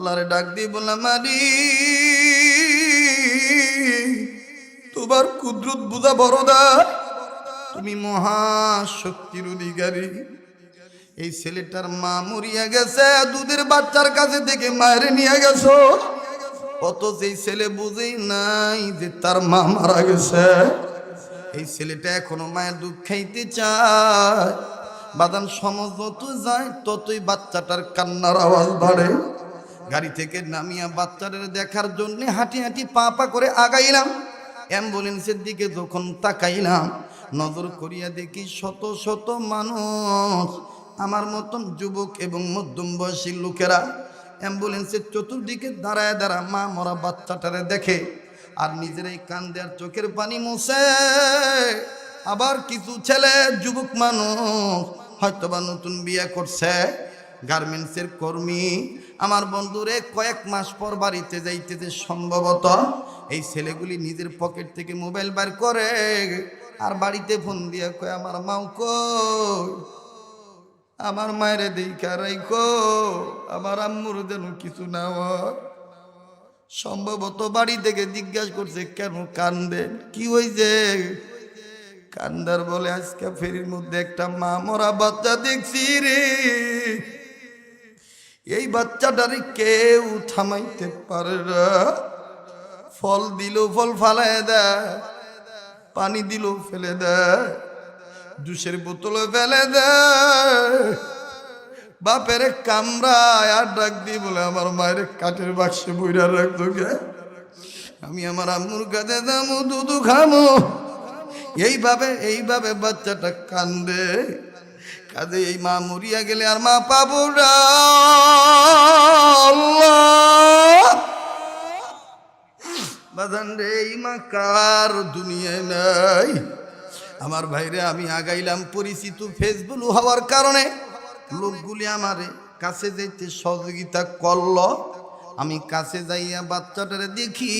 আল্লাহরে ডাক দিয়ে বললাম আলী তোমার কুদরত বুঝা বড়দা তুমি মহাশক্তির অধিকারী। এই ছেলেটার মা মরিয়া গেছে, দুধের বাচ্চার কাছে থেকে মায়ের নিয়ে গেছো। অথচ এই ছেলে বুঝেই নাই যে তার মা মারা গেছে। এই ছেলেটা এখনও মায়ের দুধ খাইতে চায়। বাদান সমাজ যত যায়, ততই বাচ্চাটার কান্নার আওয়াজ বাড়ে। গাড়ি থেকে নামিয়া বাচ্চাদের দেখার জন্য হাঁটি হাঁটি পা পা করে আগাইলাম। অ্যাম্বুলেন্সের দিকে যখন তাকাইলাম, নজর করিয়া দেখি শত শত মানুষ, আমার মতন যুবক এবং মধ্যম বয়সী লোকেরা অ্যাম্বুলেন্সের চতুর্দিকে দাঁড়ায় দাঁড়া মা মরা বাচ্চাটারে দেখে আর নিজেরাই কান্দে আর চোখের পানি মুছে। আবার কিছু ছেলে, যুবক মানুষ হয়তোবা নতুন বিয়ে করছে। গার্মেন্টসের কর্মী আমার বন্ধুরে কয়েক মাস পর বাড়িতে যাইতেছে সম্ভবত এই ছেলেগুলি নিজের পকেট থেকে মোবাইল বার করে আর বাড়িতে ফোন দিয়ে কয়, আমার মাও কই? আমার মায়ের দেখা রাইকো আমার আম্মুর যেন কিছু না সম্ভবত বাড়ি থেকে জিজ্ঞাসা করছে, কেন কান্দেন? কি হয়েছে কান্দার বলে, আজকে ফেরির মধ্যে একটা মা মরা বাচ্চা দেখছি রে। এই বাচ্চাটারে কেউ থামাইতে পারে ফল দিল ফল ফালায় দেয়, পানি দিল ফেলে দেয়, জুসের বোতলে ফেলে দেয়। বাপের কামড়ায় আর ডাক দিয়ে বলে, আমার মায়ের কাঠের বাক্সে বইরা রাখতো গে আমি আমার আম্মুর কাছে যাব, দুধু খামো এইভাবে এইভাবে বাচ্চাটা কান্দে। কাজে এই মা মরিয়া গেলে আর মা পাবো না। আল্লাহ। বাজান রে, এই মা কার দুনিয়ায় নাই? আমার ভাইরে আমি আগাইলাম পরিচিত ফেসবুক হওয়ার কারণে। লোকগুলি আমারে কাছে যাইতে সহযোগিতা করল। আমি কাছে যাইয়া বাচ্চাটারে দেখি,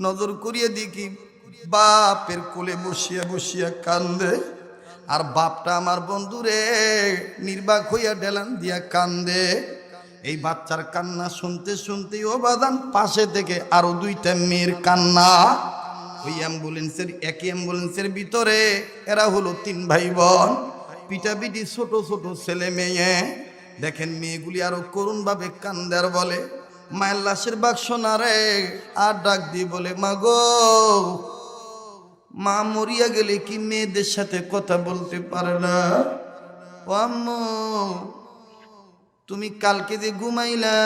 নজর করিয়ে দেখি, বাপের কোলে বসিয়া বসিয়া কান্দে। আর বাপটা আমার বন্ধুরে, নির্বাক হইয়া ডেলান দিয়া কান্দে। এই বাচ্চার কান্না শুনতে শুনতেই ও বাদান পাশে থেকে আরও দুইটা মেয়ের কান্না। ওই অ্যাম্বুলেন্সের, একই অ্যাম্বুলেন্সের ভিতরে এরা হলো তিন ভাই বোন পিটাপিটি ছোট ছোট ছেলে মেয়ে। দেখেন মেয়েগুলি আরও করুণ ভাবে কান্দার বলে, মায়ের লাশের বাক্স না রে, আর ডাক দিয়ে বলে, মা গো মা মরিয়া গেলে কি মেয়েদের সাথে কথা বলতে পারে না? ও আম্মু, তুমি কালকে যে ঘুমাইলা,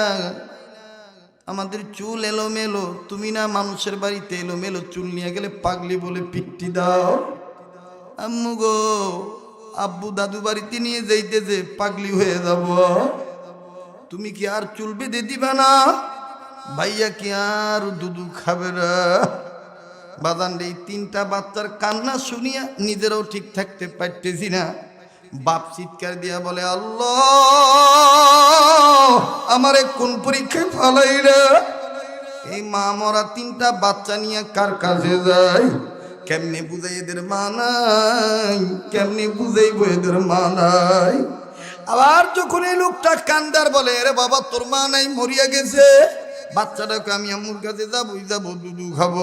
আমাদের চুল এলো মেলো তুমি না মানুষের বাড়িতে এলো মেলো চুল নিয়ে গেলে পাগলি বলে পিট্টি দাও? আম্মু গো, আব্বু দাদু বাড়িতে নিয়ে যাইতে যে পাগলি হয়ে যাব। তুমি কি আর চুল বেঁধে দিবে না? ভাইয়া কি আর দুধু খাবে না? বাদান এই তিনটা বাচ্চার কান্না শুনিয়া নিজেরাও ঠিক থাকতে পারতেছি না। বাপ চিৎকার দিয়া বলে, আল্লাহ, আমারে কোন পরীক্ষায় ফালাই রে? এই মা মরা তিনটা বাচ্চা নিয়ে কার কাছে যায়? কেমনে বুঝাই এদের মা নাই? কেমনে বুঝাইব এদের মা নাই? আবার যখন এই লোকটা কান্দার বলে রে বাবা, তোর মা নাই, মরিয়া গেছে। বাচ্চাটাকে আমি আম্মুর কাছে যাবই, যাব, দুধু খাব।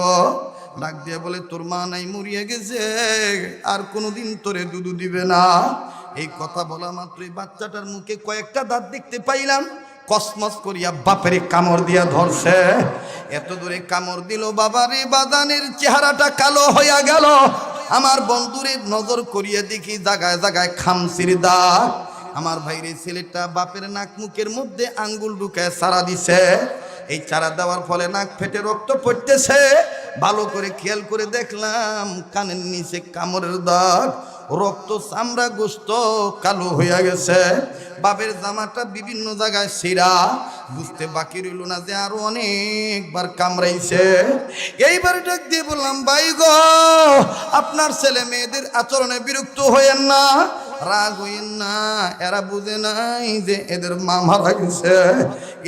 ডাক দিয়ে বলে, তোর মা নাই, মরিয়া গেছে। আর কোনোদিন তোরে দুধু দিবে না। এই কথা বলা মাত্রই বাচ্চাটার মুখে কয়েকটা দাঁত দেখতে পাইলাম। কসমস করিয়া বাপের কামড় দিয়া ধরছে। এত দূরে কামড় দিল, বাবারে, বাদানের চেহারাটা কালো হইয়া গেল। আমার বন্ধুরে নজর করিয়া দেখি জাগায় জাগায় খামসির দাগ। আমার ভাইরে ছেলেটা বাপের নাক মুখের মধ্যে আঙ্গুল ঢুকায় সারা দিছে। এই চারা দেওয়ার ফলে নাক ফেটে রক্ত পড়তেছে। ভালো করে খেয়াল করে দেখলাম কানের নিচে কামড়ের দাগ, রক্ত চামড়া গোস্ত কালো হইয়া গেছে। বাপের জামাটা বিভিন্ন জায়গায় সিরা বুঝতে বাকি রইল না যে আরও অনেকবার কামড়াইছে। এইবার ডাক দিয়ে বললাম, ভাই গো, আপনার ছেলে মেয়েদের আচরণে বিরক্ত হইয়েন না। রাগ হইন না এরা বুঝে নাই যে এদের মা মারা গেছে।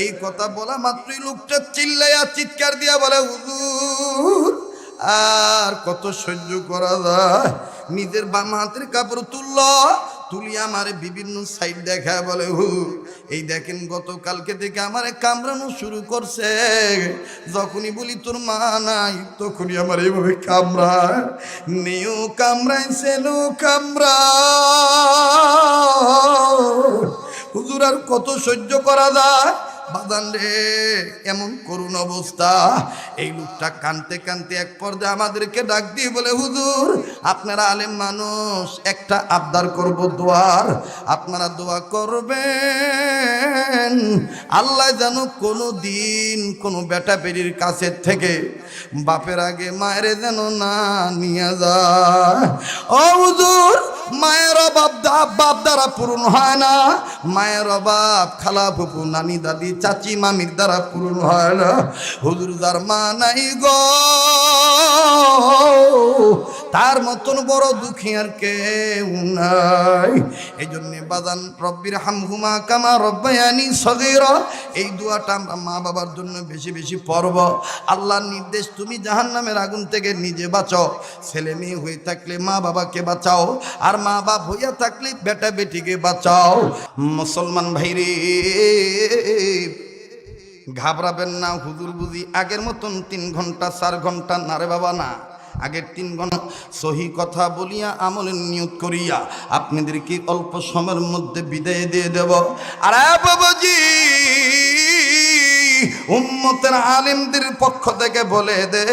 এই কথা বলা মাত্রই লোকটা চিল্লাইয়া চিৎকার দিয়া বলে, হুজুর, আর কত সহ্য করা যায়? নিজের বাম হাতের কাপড় তুলল তুলি আমার বিভিন্ন সাইড দেখা বলে, হু, এই দেখেন গতকালকে থেকে আমারে কামড়ানো শুরু করছে। যখনই বলি, তোর মা নাই তখনই আমার এইভাবে কামড়ায়। নিউ কামড়াই সেলু কামড়া হুজুর আর কত সহ্য করা যায়? বাদান রে, এমন করুণ অবস্থা। এই লোকটা কানতে কানতে এক পর্যায়ে আমাদেরকে ডাক দিয়ে বলে, হুজুর, আপনারা আলেম মানুষ, একটা আবদার করব দোয়ার। আপনারা দোয়া করবেন। আল্লাহ যেন কোনো দিন কোনো বেটা বেরির কাছের থেকে বাপের আগে মায়ের যেন না নিয়ে যায়। ও হুজুর মায়ের অভাব দাব বাপ দ্বারা পূরণ হয় না। মায়ের অভাব খালা ফুপু নানি দাদি, চাচি, মামির দ্বারা পূরণ হয় না। হুজুর দার মা নাই গো। তার মতন বড় দুঃখী আর কেউ নাই। এই জন্যে বাজান, রব্বির হামহুমা কামা রব্বায়ানি সগীর। এই দুয়াটা আমরা মা বাবার জন্য বেশি বেশি পর্ব আল্লাহর নির্দেশ, তুমি জাহান্নামের আগুন থেকে নিজে বাঁচাও। ছেলে মেয়ে হয়ে থাকলে মা বাবাকে বাঁচাও। আর মা বাপ হইয়া থাকলে বেটা বেটিকে বাঁচাও। মুসলমান ভাইরে, ঘাবড়াবেন না, হুজুর বুঝি আগের মতন তিন ঘণ্টা, চার ঘণ্টা, না রে বাবা, না। আগের তিন গণ সহি কথা বলিয়া আমলের নিয়োগ করিয়া আপনাদেরকে অল্প সময়ের মধ্যে বিদায় দিয়ে দেব। আর বাবাজি! উম্মতের আলিমদের পক্ষ থেকে বলে দে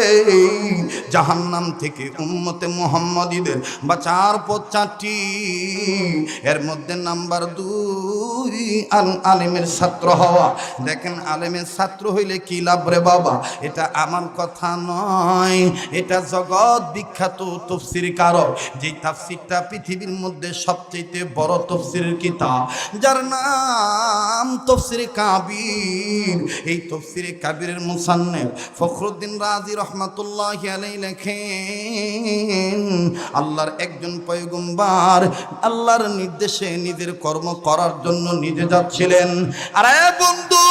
জাহান্নাম থেকে উম্মতে মোহাম্মদীদের বাঁচার পথ চারটি। এর মধ্যে নাম্বার দুই, আল আলিমের ছাত্র হওয়া। দেখেন, আলেমের ছাত্র হইলে কি লাভ রে বাবা? এটা আমার কথা নয়। এটা জগৎ বিখ্যাত তফসির কারক যে তাফসিরটা পৃথিবীর মধ্যে সবচেয়ে বড় তফসিরের কিতাব। যার নাম তফসির কাবির। এই তফসিরে কাবিরের মুসান্নে ফখরুদ্দিন রাজি রহমাতুল্লাহ আলাই লেখেন, আল্লাহর একজন পয়গম্বার আল্লাহর নির্দেশে নিজের কর্ম করার জন্য নিজে যাচ্ছিলেন। আরে বন্ধু!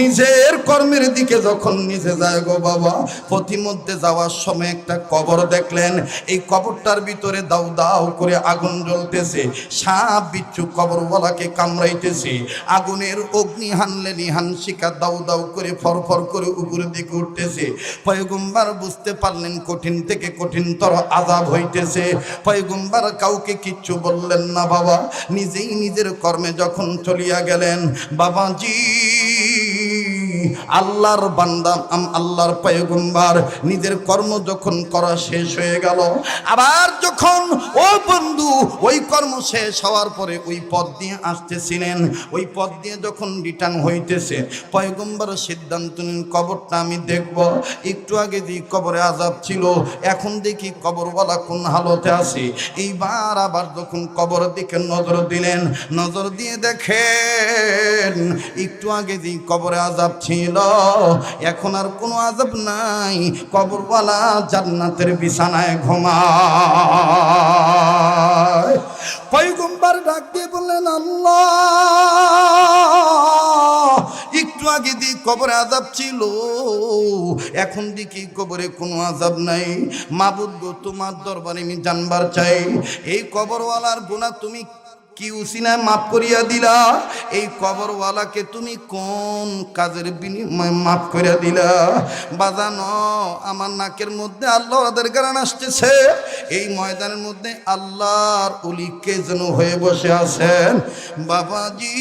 নিজের কর্মের দিকে যখন নিজে যায় গো বাবা প্রতিমধ্যে যাওয়ার সময় একটা কবর দেখলেন। এই কবরটার ভিতরে দাউ দাউ করে আগুন জ্বলতেছে, সাপ বিচ্ছু কবরওয়ালাকে কামড়াইতেছে। আগুনের অগ্নি হানলে নিহান শিকা দাউ দাউ করে ফরফর করে উপরের দিকে উঠতেছে। পয়গম্বার বুঝতে পারলেন কঠিন থেকে কঠিনতর আজাব হইতেছে। পয়গম্বার কাউকে কিচ্ছু বললেন না বাবা, নিজেই নিজের কর্মে যখন চলিয়া গেলেন, বাবাজি আল্লাহর বান্দা, আম আল্লাহর পায়গুম্বার, নিজের কর্ম যখন করা শেষ হয়ে গেল, আবার যখন ও বন্ধু ওই কর্ম শেষ হওয়ার পরে ওই পথ দিয়ে আসতেছিলেন। ওই পথ দিয়ে যখন রিটার্ন হইতেছে, পয়গম্বর সিদ্ধান্ত নিন কবরটা আমি দেখব। একটু আগে যে কবরে আজাব ছিল, এখন দেখি কবরওয়ালা কোন হালতে আছে। এইবার আবার যখন কবরের দিকে নজর দিলেন, নজর দিয়ে দেখেন, একটু আগে যে কবরে আজাব ছিল, এখন আর কোনো আজাব নাই। কবরওয়ালা জান্নাতের বিছানায় ঘুমায় পয়গম্বর ডাক দিয়ে বললেন, আল্লাহ, একটু আগে দি কবরে আজাব ছিল, এখন দেখি কবরে কোনো আজাব নাই। মাবুদ গো, তোমার দরবারে আমি জানবার চাই, এই কবরওয়ালার গুণা তুমি কি উসিনায় মাফ করিয়া দিলা? এই কবরওয়ালাকে তুমি কোন কাজের বিনিময়ে মাফ করিয়া দিলা? বাজানো, আমার নাকের মধ্যে আল্লাহ ওদের কারণ আসতেছে। এই ময়দানের মধ্যে আল্লাহর উলিকে যেন হয়ে বসে আছেন। বাবাজি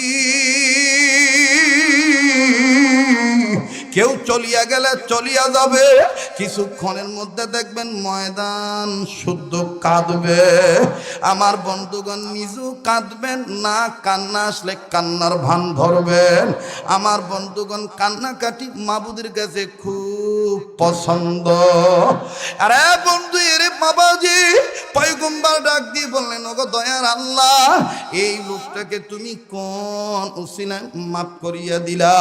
কেউ চলিয়া গেলে চলিয়া যাবে। কিছুক্ষণের মধ্যে দেখবেন ময়দান শুদ্ধ কাঁদবে। আমার বন্ধুগণ নিজেও কাঁদবেন না, কান্না আসলে কান্নার ভান ধরবেন আমার বন্ধুগণ কান্নাকাটি মাবুদের কাছে খুব পছন্দ। আরে বন্ধু, এরে বাবাজি, পয়গম্বার ডাক দিয়ে বললেন, ওগো দয়ার আল্লাহ, এই লোকটাকে তুমি কোন উসিনা মাফ করিয়া দিলা?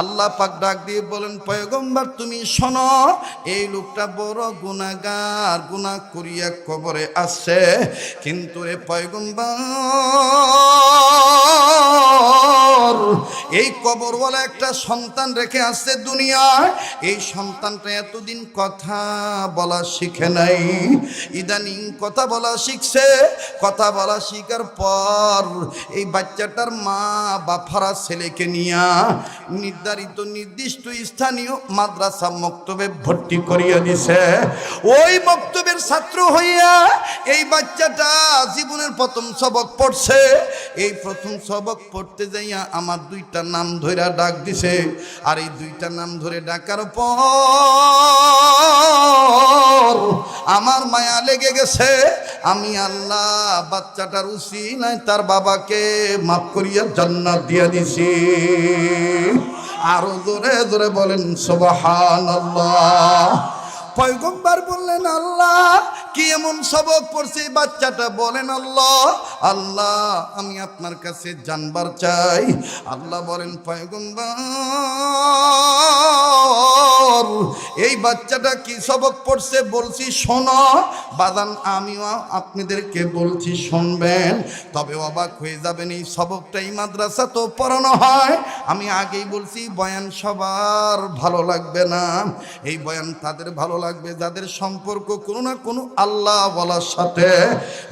আল্লাহ পাক ডাক দিয়ে বলেন পয়গম্বার, তুমি শোনো, এই লোকটা বড় গুনাগার গুনাহ করিয়া কবরে আসছে কিন্তু এ পয়গম্বার এই কবরওয়ালা একটা সন্তান রেখে আসছে দুনিয়ায় এই সন্তানটা এতদিন কথা বলা শিখে নাই। ইদানিং কথা বলা শিখছে। কথা বলা শিখার পর এই বাচ্চাটার মা বাফারা ছেলেকে নিয়া নির্ধারিত নির্দিষ্ট স্থানীয় মাদ্রাসা মক্তবে ভর্তি করিয়া দিছে। ওই মক্তবের ছাত্র হইয়া এই বাচ্চাটা জীবনের প্রথম সবক পড়ছে। এই প্রথম সবক পড়তে যাইয়া আমার দুইটা নাম ধরে ডাক দিছে, আর এই দুইটা নাম ধরে ডাকার পর আমার মায়া লেগে গেছে। আমি আল্লাহ বাচ্চাটার উসি নাই তার বাবাকে মাফ করিয়া জান্নাত দিয়া দিছি। আরও জোরে জোরে বলেন সুবহান পয়গম্বর বললেন, আল্লাহ, কি এমন সবক পড়ছে? বাচ্চাটা বলেন, আল্লাহ আল্লাহ, আমি আপনার কাছে জানবার চাই। আল্লাহ বলেন, পয়গম্বর, এই বাচ্চাটা কি সবক পড়ছে? বলছি, শোনো। বাদান, আমিও আপনাদেরকে বলছি, শুনবেন। তবে অবাক হয়ে যাবেন, এই সবকটা এই মাদ্রাসা তো পড়ানো হয়। আমি আগেই বলছি, বয়ান সবার ভালো লাগবে না। এই বয়ান তাদের ভালো লাগবে, যাদের সম্পর্ক কোনো না কোনো আল্লাহ বলার সাথে।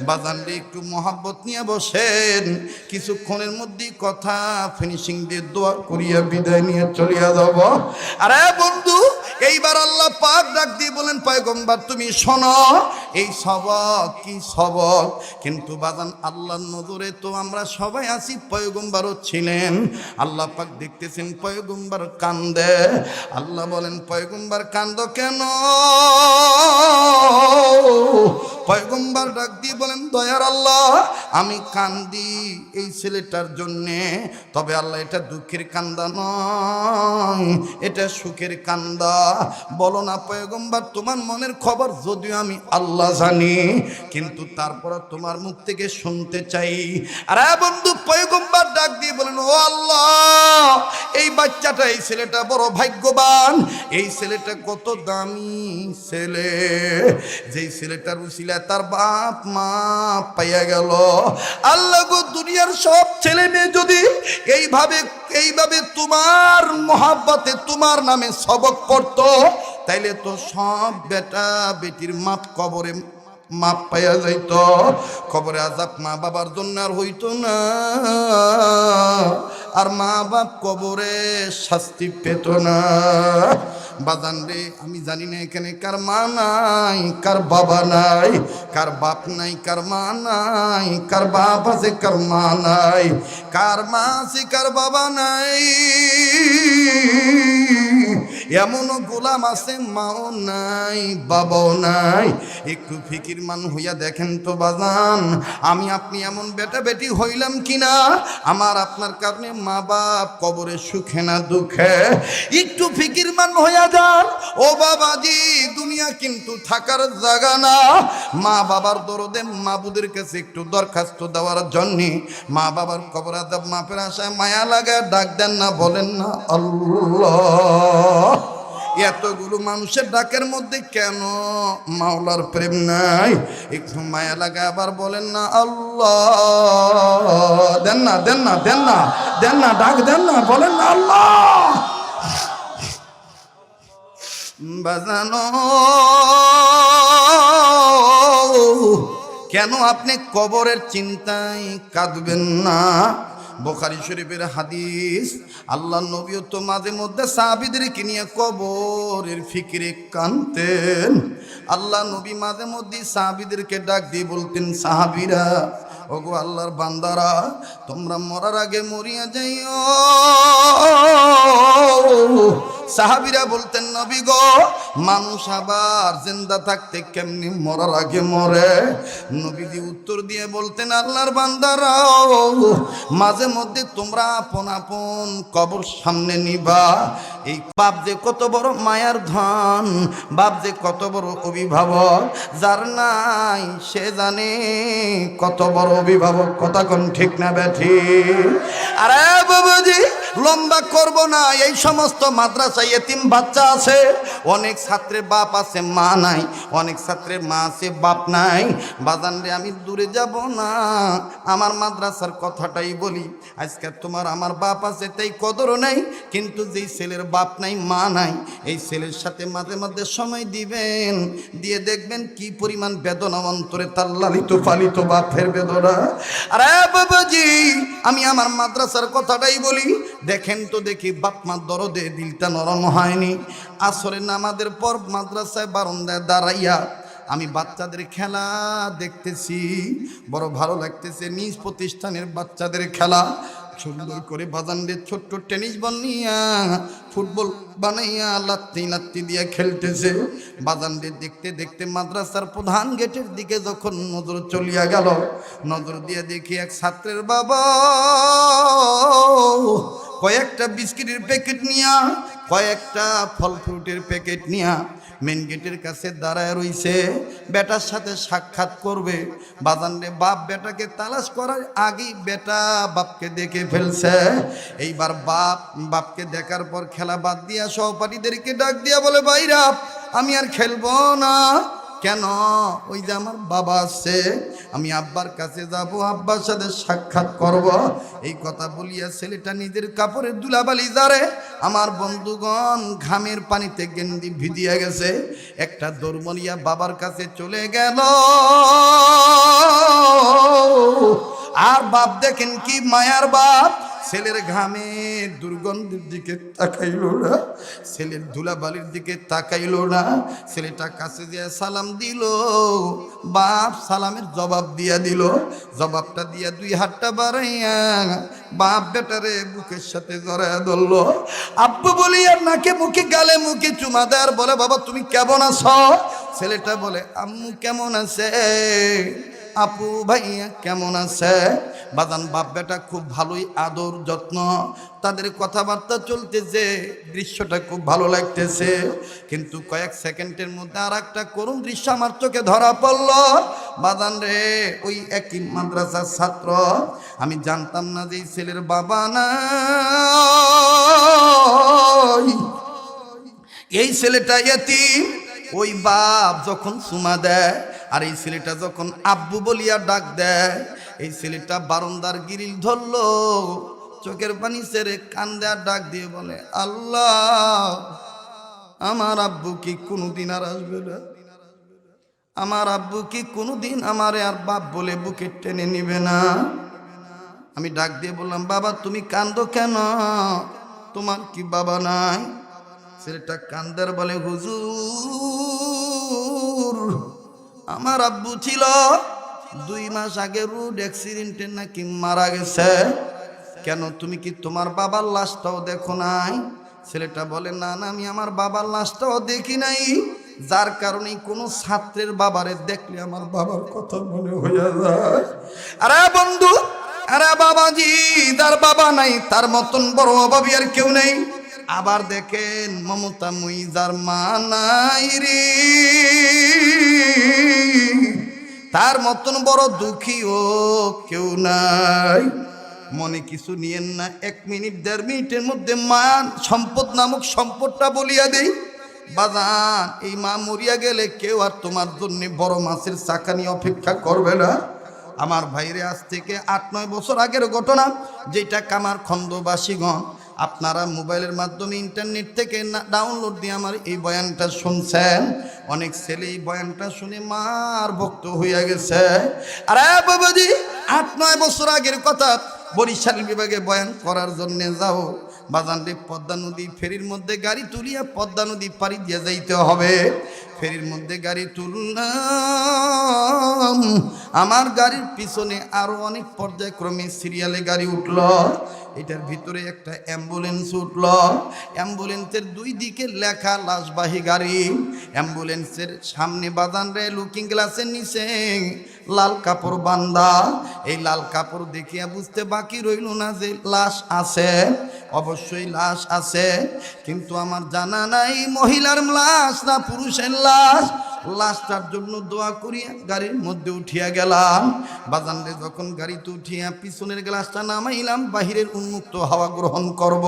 বাজানলে একটু মহাব্বত নিয়ে বসেন। কিছুক্ষণের মধ্যেই কথা ফিনিশিং দিয়ে দোয়া করিয়া বিদায় নিয়ে চলিয়া যাব। আরে বন্ধু এইবার আল্লাহ পাক ডাক দিয়ে বলেন, পয়গম্বর, তুমি শোনো, এই সবক কি সবক কিন্তু বাদান আল্লাহর নজরে তো আমরা সবাই আছি, পয়গম্বরও ছিলেন। আল্লাহ পাক দেখতেছেন, পয়গম্বর কান্দে। আল্লাহ বলেন, পয়গম্বর, কান্দ কেন? পয়গম্বর ডাক দিয়ে বলেন দয়ার আল্লাহ, আমি কান্দি এই ছেলেটার জন্যে। তবে আল্লাহ, এটা দুঃখের কান্দা নয়, এটা সুখের কান্দা। বলো না, পয়গম্বর, তোমার মনের খবর যদিও আমি আল্লাহ জানি, কিন্তু তারপর তোমার মুখ থেকে শুনতে চাই। আরে বন্ধু, পয়গম্বর ডাক দিয়ে বলেন, ও আল্লাহ, এই বাচ্চাটা, এই ছেলেটা বড় ভাগ্যবান। এই ছেলেটা কত দামি ছেলে। যেই ছেলেটার উসিলা তার বাপ মা পাইয়া গেল। আল্লাহ গো দুনিয়ার সব ছেলে মেয়ে যদি এইভাবে এইভাবে তোমার মহাব্বতে, তোমার নামে সবক পড়তো, তাইলে তো সব বেটা বেটির মাপ কবরে মাপ পাইয়া যাইত। খবরে আজাব মা বাবার জন্য আর হইতো না। আর মা বাপ কবরে শাস্তি পেত না। বাজান রে, আমি জানি না এখানে কার মা নাই, কার বাবা নাই, কার বাপ নাই, কার মা নাই, কার বাপ আছে, কার মা নাই, কার মা আছে, কার বাবা নাই। এমনও গোলাম আছে, মাও নাই, বাবাও নাই। একটু ফিকির মান হইয়া দেখেন তো বাজান, আমি আপনি এমন বেটা বেটি হইলাম কিনা? আমার আপনার কারণে মা বাপ কবরে সুখে না দুঃখে? একটু ফিকির মান হইয়া যান। ও বাবাজি, দুনিয়া কিন্তু থাকার জায়গা না। মা বাবার দরদে মাবুদের কাছে একটু দরখাস্ত দেওয়ার জন্যে মা বাবার কবর আদাব মাপের আশায় মায়া লাগায় ডাক দেন না, বলেন না আল্লাহ। এতগুলো মানুষের ডাকের মধ্যে কেন মাওলার প্রেম নাই? একটু মায়া লাগা আবার বলেন না, আল্লাহ। দেন না দেন না দেন না দেন না, ডাক দেন না, বলেন না, আল্লাহ। বাজানো। কেন আপনি কবরের চিন্তায় কাঁদবেন না? বোখারি শরীফের হাদিস আল্লাহ নবীও তো মাঝে মধ্যে সাহাবিদেরকে নিয়ে কবরের ফিকিরে কানতেন আল্লাহ নবী মাঝে মধ্যে সাহাবিদেরকে ডাক দিয়ে বলতেন, সাহাবিরা, ওগো আল্লাহর বান্দারা, তোমরা মরার আগে মরিয়া যাইও। সাহাবিরা বলতেন, নবী গো, মানুষ আবার জিন্দা থাকতে কেমনি মরার আগে মরে? নবীজি উত্তর দিয়ে বলতেন, আল্লাহর বান্দারাও মাঝে মধ্যে তোমরা আপন আপন কবর সামনে নিবা। এই বাপ যে কত বড় মায়ার ধন, বাপ যে কত বড় অভিভাবক, যার নাই সে জানে কত বড় অভিভাবক, কথা কোন ঠিক না ব্যাঠি আরে বাবাজি লম্বা করব না, এই সমস্ত মাদ্রাসায় এতিম বাচ্চা আছে। অনেক ছাত্রের বাপ আছে, মা নাই। অনেক ছাত্রের মা আছে, বাপ নাই। বাজান রে, আমি দূরে যাব না। আমার মাদ্রাসার কথাটাই বলি, আজকে তোমার আমার বাপ আছে, তাই কদর নাই। কিন্তু যেই ছেলের বাপ নাই, মা নাই, এই ছেলের সাথে মাঝে মাঝে সময় দিবেন। দিয়ে দেখবেন কি পরিমাণ বেদনা অন্তরে তার লালিত পালিত বাপের বেদনা। আরে বাবাজি, আমি আমার মাদ্রাসার কথাটাই বলি দেখেন তো দেখি বাপ মার দরদে দিলটা নরম হয়নি। আসরে নামাদের পর মাদ্রাসায় বারান্দায় দাঁড়াইয়া আমি বাচ্চাদের খেলা দেখতেছি। বড় ভালো লাগতেছে নিজ প্রতিষ্ঠানের বাচ্চাদের খেলা। সুন্দর করে বাজানদের ছোট্ট টেনিস বল নিয়া ফুটবল বানাইয়া, লাত্তি লাত্তি দিয়ে খেলতেছে। বাজানদের দেখতে দেখতে মাদ্রাসার প্রধান গেটের দিকে যখন নজর চলিয়া গেল, নজর দিয়ে দেখি এক ছাত্রের বাবা কয়েকটা বিস্কিটের প্যাকেট নিয়া, কয়েকটা ফল ফ্রুটের প্যাকেট নিয়া মেন গেটের কাছে দাঁড়ায় রইছে। বেটার সাথে সাক্ষাৎ করবে। বাজানরে বাপ বেটাকে তালাশ করার আগেই বেটা বাপকে দেখে ফেলছে। এইবার বাপ, বাপকে দেখার পর খেলা বাদ দিয়া সহপাঠীদেরকে ডাক দিয়া বলে বাইরা আমি আর খেলব না। কেন? ওই যে আমার বাবা আছে, আমি আব্বার কাছে যাব, আব্বার সাথে সাক্ষাৎ করব। এই কথা বলিয়া ছেলেটা নিজের কাপড়ের দুলাবালি জারে আমার বন্ধুগণ ঘামের পানিতে গেন্দি ভিদিয়া গেছে। একটা দৌড়মলিয়া বাবার কাছে চলে গেল। আর বাপ দেখেন কি মায়ার বাপ। ছেলের ঘামে দুর্গন্ধের দিকে তাকাইল না, ছেলের ধুলাবালির দিকে তাকাইল না, ছেলেটা কাছে দিয়ে সালাম দিল, বাপ সালামের জবাব দিয়া দিল, জবাবটা দিয়া দুই হাতটা বাড়াইয়া বাপ বেটারে বুকের সাথে জড়াইয়া ধরলো। আব্বু বলি আর নাকে মুখে, গালে মুখে চুমা দেয় আর বলে, বাবা, তুমি কেমন আছো? ছেলেটা বলে, আম্মু কেমন আছে? আপু ভাইয়া কেমন আছে? বাদান বাপ বেটা খুব ভালোই আদর যত্ন। তাদের কথাবার্তা চলতেছে, দৃশ্যটা খুব ভালো লাগতেছে। কিন্তু কয়েক সেকেন্ডের মধ্যে আর একটা করুণ দৃশ্য আমার চোখে ধরা পড়ল। বাদান রে, ওই একই মাদ্রাসার ছাত্র। আমি জানতাম না যে ছেলের বাবা না এই ছেলেটা এতিম। ওই বাপ যখন সুমা দেয় আর এই ছেলেটা যখন আব্বু বলিয়া ডাক দেয়, এই ছেলেটা বারন্দার গিরিল ধরলো, চোখের পানি সেরে কান্দে আর ডাক দিয়ে বলে, আল্লাহ, আমার আব্বু কি কোনোদিন আর আসবে না? আমার আব্বু কি কোনোদিন আমারে আর বাপ বলে বুকে টেনে নিবে না? আমি ডাক দিয়ে বললাম, বাবা, তুমি কান্দো কেন? তোমার কি বাবা নাই? ছেলেটা কান্দার বলে, হুজুর আমার আব্বু ছিল। দুই মাস আগে রোড অ্যাক্সিডেন্টে নাকি মারা গেছে। কেন, তুমি কি তোমার বাবার লাশটাও দেখো নাই? ছেলেটা বলে, না না, আমি আমার বাবার লাশটাও দেখি নাই। যার কারণে কোনো ছাত্রের বাবারে দেখলে আমার বাবার কথা মনে হয়ে যায়। আরে বন্ধু, আরে বাবাজি, যার বাবা নাই, তার মতন বড় অভাবী আর কেউ নেই। আবার দেখেন মমতা মুইজার মা নাই রে। তার মতন বড় দুঃখী ও কেউ নাই। মনে কিছু নিয়েন না, এক মিনিট, দেড় মিনিটের মধ্যে মা সম্পদ নামক সম্পদটা বলিয়া দেই। বাজান, এই মা মরিয়া গেলে কেউ আর তোমার জন্য বড় মাছের চাকা নিয়ে অপেক্ষা করবে না। আমার ভাইরে আজ থেকে আট, নয় বছর আগের ঘটনা যেটা কামার খন্দবাসীগণ আপনারা মোবাইলের মাধ্যমে ইন্টারনেট থেকে ডাউনলোড দিয়ে আমার এই বয়ানটা শুনছেন? অনেক ছেলে এই বয়ানটা শুনে মার ভক্ত হইয়া গেছে। আরে বাবাজি, আট, নয় বছর আগের কথা, বরিশাল বিভাগে বয়ান করার জন্য যাও। বাজানরে পদ্মা নদী ফেরির মধ্যে গাড়ি তুলিয়া পদ্মা নদী পাড়ি দিয়ে যাইতে হবে। ফেরির মধ্যে গাড়ি তুললাম। আমার গাড়ির পিছনে আরও অনেক পর্যায়ক্রমে সিরিয়ালে গাড়ি উঠল। এটার ভিতরে একটা অ্যাম্বুলেন্স উঠল। অ্যাম্বুলেন্সের দুই দিকে লেখা লাশবাহী গাড়ি। অ্যাম্বুলেন্সের সামনে বাজান রে লুকিং গ্লাসের নিচে লাল কাপড় বান্দা। এই লাল কাপড় দেখিয়া বুঝতে বাকি রইল না যে লাশ আছে। অবশ্যই লাশ আছে। কিন্তু আমার জানা নাই মহিলার লাশ না পুরুষের লাশ লাশটার জন্য দোয়া করিয়া গাড়ির মধ্যে উঠিয়া গেলাম। বাজানরে যখন গাড়িতে উঠিয়া পিছনের গ্লাসটা নামাইলাম, বাহিরের উন্মুক্ত হাওয়া গ্রহণ করব।